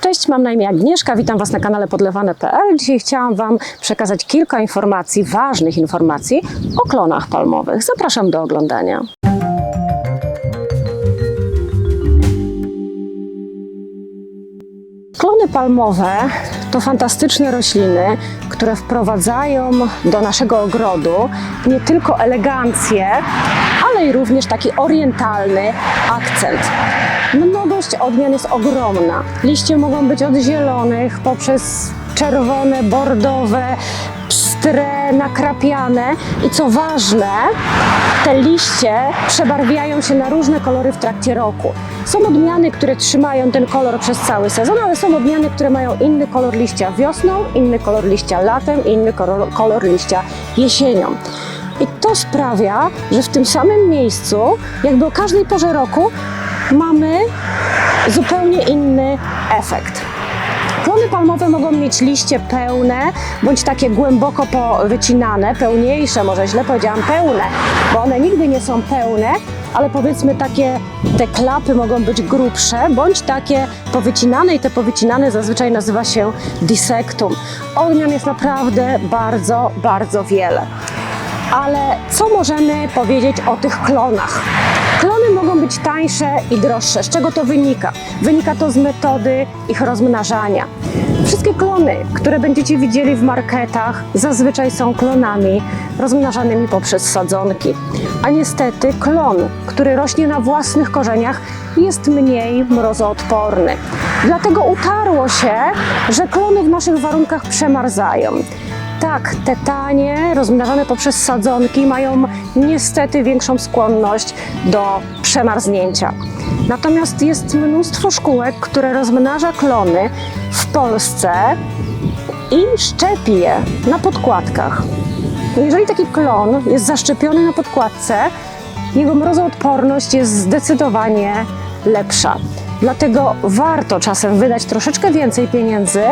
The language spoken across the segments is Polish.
Cześć, mam na imię Agnieszka, witam Was na kanale podlewane.pl. Dzisiaj chciałam Wam przekazać kilka informacji, ważnych informacji o klonach palmowych. Zapraszam do oglądania. Palmowe to fantastyczne rośliny, które wprowadzają do naszego ogrodu nie tylko elegancję, ale i również taki orientalny akcent. Mnogość odmian jest ogromna. Liście mogą być od zielonych poprzez czerwone, bordowe, nakrapiane i co ważne, te liście przebarwiają się na różne kolory w trakcie roku. Są odmiany, które trzymają ten kolor przez cały sezon, ale są odmiany, które mają inny kolor liścia wiosną, inny kolor liścia latem, inny kolor, kolor liścia jesienią. I to sprawia, że w tym samym miejscu, jakby o każdej porze roku, mamy zupełnie inny efekt. Klony palmowe mogą mieć liście pełne, bądź takie głęboko powycinane, pełniejsze, może źle powiedziałam, pełne, bo one nigdy nie są pełne, ale powiedzmy takie, te klapy mogą być grubsze, bądź takie powycinane i te powycinane zazwyczaj nazywa się disectum. Odmian jest naprawdę bardzo, bardzo wiele. Ale co możemy powiedzieć o tych klonach? Klony mogą być tańsze i droższe. Z czego to wynika? Wynika to z metody ich rozmnażania. Wszystkie klony, które będziecie widzieli w marketach, zazwyczaj są klonami rozmnażanymi poprzez sadzonki. A niestety klon, który rośnie na własnych korzeniach, jest mniej mrozoodporny. Dlatego utarło się, że klony w naszych warunkach przemarzają. Tak, te tanie, rozmnażane poprzez sadzonki mają niestety większą skłonność do przemarznięcia. Natomiast jest mnóstwo szkółek, które rozmnaża klony w Polsce i szczepi je na podkładkach. Jeżeli taki klon jest zaszczepiony na podkładce, jego mrozoodporność jest zdecydowanie lepsza. Dlatego warto czasem wydać troszeczkę więcej pieniędzy,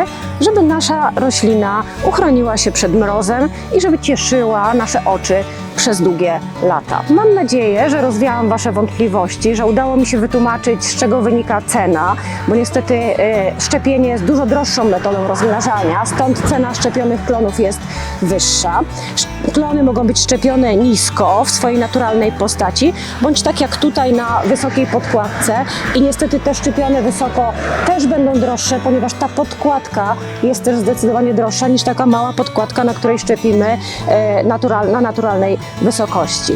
żeby nasza roślina uchroniła się przed mrozem i żeby cieszyła nasze oczy przez długie lata. Mam nadzieję, że rozwiałam Wasze wątpliwości, że udało mi się wytłumaczyć, z czego wynika cena, bo niestety e, szczepienie jest dużo droższą metodą rozmnażania, stąd cena szczepionych klonów jest wyższa. Sz- Klony mogą być szczepione nisko w swojej naturalnej postaci, bądź tak jak tutaj na wysokiej podkładce i niestety te szczepione wysoko też będą droższe, ponieważ ta podkładka jest też zdecydowanie droższa niż taka mała podkładka, na której szczepimy e, natural, na naturalnej wysokości.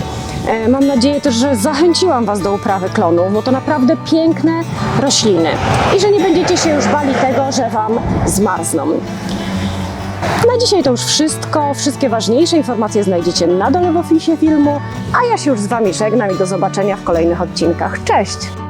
E, Mam nadzieję też, że zachęciłam Was do uprawy klonów, bo to naprawdę piękne rośliny i że nie będziecie się już bali tego, że Wam zmarzną. Na dzisiaj to już wszystko. Wszystkie ważniejsze informacje znajdziecie na dole w opisie filmu, a ja się już z Wami żegnam i do zobaczenia w kolejnych odcinkach. Cześć!